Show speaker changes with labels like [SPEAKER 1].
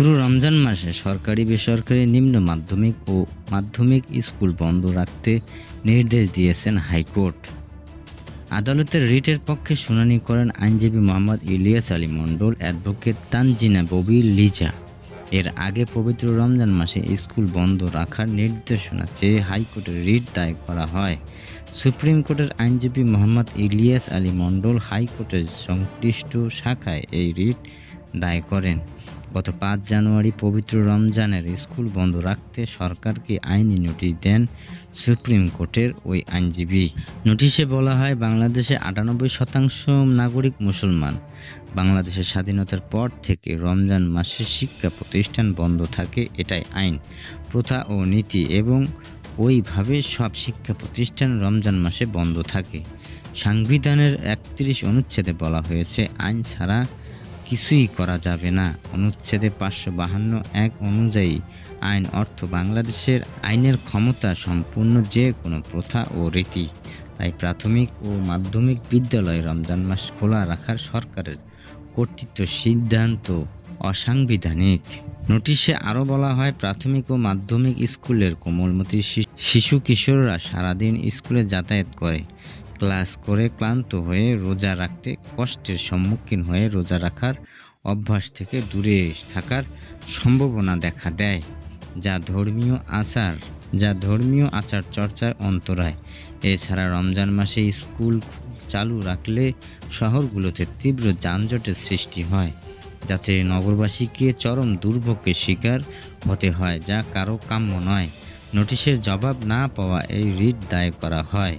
[SPEAKER 1] পুরো রমজান মাসে সরকারি, বেসরকারি নিম্ন মাধ্যমিক ও মাধ্যমিক স্কুল বন্ধ রাখতে নির্দেশ দিয়েছেন হাইকোর্ট। আদালতের রিটের পক্ষে শুনানি করেন আইনজীবী মোহাম্মদ ইলিয়াস আলী মণ্ডল, অ্যাডভোকেট তানজিনা ববি লিজা। এর আগে পবিত্র রমজান মাসে স্কুল বন্ধ রাখার নির্দেশনা চেয়ে হাইকোর্টে রিট দায় করা হয়। সুপ্রিম কোর্টের আইনজীবী মোহাম্মদ ইলিয়াস আলী মণ্ডল হাইকোর্টের সংশ্লিষ্ট শাখায় এই রিট দায় করেন। গত পাঁচ জানুয়ারি পবিত্র রমজানের স্কুল বন্ধ রাখতে সরকারকে আইনি নোটিশ দেন সুপ্রিম কোর্টের ওই আইনজীবী। নোটিশে বলা হয়, বাংলাদেশে আটানব্বই শতাংশ নাগরিক মুসলমান। বাংলাদেশের স্বাধীনতার পর থেকে রমজান মাসে শিক্ষা প্রতিষ্ঠান বন্ধ থাকে, এটাই আইন। প্রথা ও নীতি এবং ওইভাবে সব শিক্ষা প্রতিষ্ঠান রমজান মাসে বন্ধ থাকে। সাংবিধানের একত্রিশ অনুচ্ছেদে বলা হয়েছে, আইন ছাড়া কিছুই করা যাবে না। অনুচ্ছেদে পাঁচশো বাহান্ন এক অনুযায়ী আইন অর্থ বাংলাদেশের আইনের ক্ষমতা সম্পূর্ণ যে কোনো প্রথা ও রীতি। তাই প্রাথমিক ও মাধ্যমিক বিদ্যালয় রমজান মাস খোলা রাখার সরকারের কর্তৃত্ব সিদ্ধান্ত অসাংবিধানিক। নোটিশে আরও বলা হয়, প্রাথমিক ও মাধ্যমিক স্কুলের কোমলমতি শিশু কিশোররা সারাদিন স্কুলে যাতায়াত করে। ক্লাস করে ক্লান্ত হয়ে রোজা রাখতে কষ্টের সম্মুখীন হয়ে রোজা রাখার অভ্যাস থেকে দূরে থাকার সম্ভাবনা দেখা দেয়। যা ধর্মীয় আচার, যা ধর্মীয় আচার চর্চার অন্তরায়। এছাড়া রমজান মাসে স্কুল চালু রাখলে শহরগুলোতে তীব্র যানজটের সৃষ্টি হয়, যাতে নগরবাসীকে চরম দুর্ভোগের শিকার হতে হয়, যা কারও কাম্য নয়। নোটিশের জবাব না পাওয়া এই রিট দায় করা হয়।